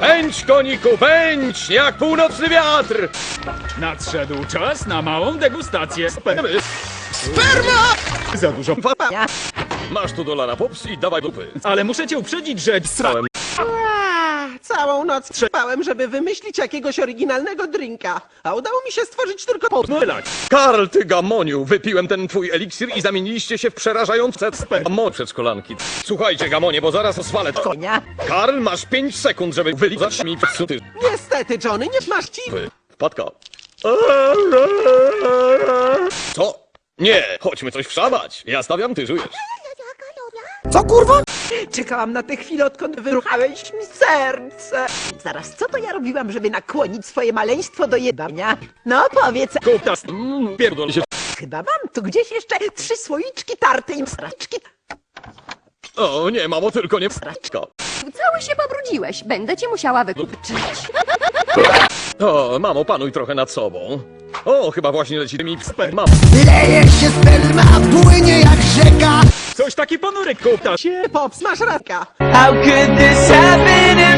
Pędź, koniku, pędź, jak północny wiatr! Nadszedł czas na małą degustację spermy. Sperma! Za dużo fa- Masz tu dolara pops i dawaj dupy. Ale muszę cię uprzedzić, że sra... Całą noc trzepałem, żeby wymyślić jakiegoś oryginalnego drinka, a udało mi się stworzyć tylko po... Mylać. Karl, ty gamoniu, wypiłem ten twój eliksir i zamieniliście się w przerażające spermo przedszkolanki. Słuchajcie, gamonie, bo zaraz oswalę to. Konia. Karl, masz 5 sekund, żeby wylizać mi psuty Niestety, Johnny, nie masz ci... Wpadka. Co? Nie, chodźmy coś wszamać. Ja stawiam, ty żujesz. Co kurwa? Czekałam na tę chwilę, odkąd wyruchałeś mi serce. Zaraz, co to ja robiłam, żeby nakłonić swoje maleństwo do jedania? No powiedz, Kutas. Mm, pierdol się. chyba mam tu gdzieś jeszcze trzy słoiczki tartej straczki. O, nie, mamo, tylko nie straczka. Cały się pobrudziłeś. Będę cię musiała wykurczyć. O, mamo, panuj trochę nad sobą. O, chyba właśnie leci mi sperma. Leje się sperma, płynie jak rzeka taki ponury kutas. Pops, masz raka. How could this happen?